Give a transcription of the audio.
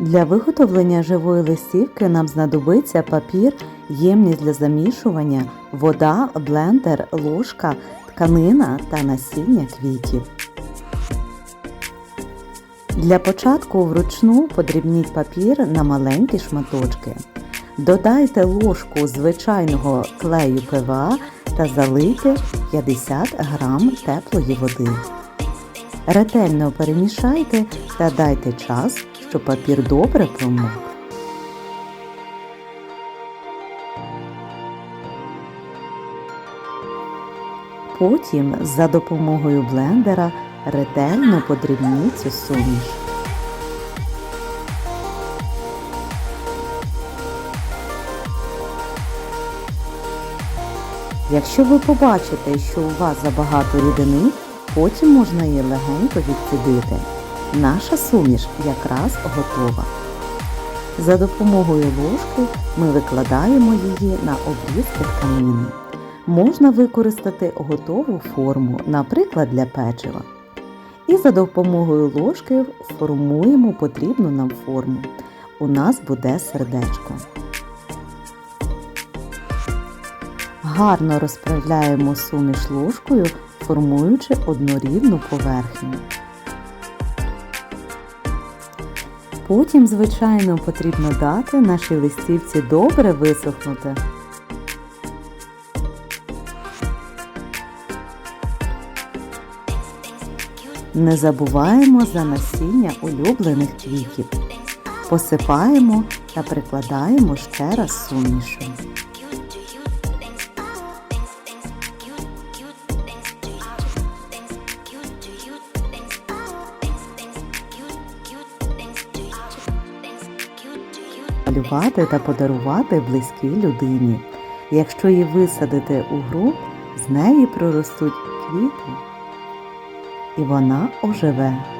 Для виготовлення живої листівки нам знадобиться папір, ємність для замішування, вода, блендер, ложка, тканина та насіння квітів. Для початку вручну подрібніть папір на маленькі шматочки. Додайте ложку звичайного клею ПВА та залийте 50 г теплої води. Ретельно перемішайте та дайте час, щоб папір добре промок. Потім за допомогою блендера ретельно подрібніть цю суміш. Якщо ви побачите, що у вас забагато рідини, потім можна її легенько відцідити. Наша суміш якраз готова. За допомогою ложки ми викладаємо її на обрізки тканини. Можна використати готову форму, наприклад, для печива. І за допомогою ложки формуємо потрібну нам форму. У нас буде сердечко. Гарно розправляємо суміш ложкою, формуючи однорідну поверхню. Потім, звичайно, потрібно дати нашій листівці добре висохнути. Не забуваємо за насіння улюблених квітів. Посипаємо та прикладаємо ще раз сумішу. Малювати та подарувати близькій людині. Якщо її висадити у ґрунт, з неї проростуть квіти, і вона оживе.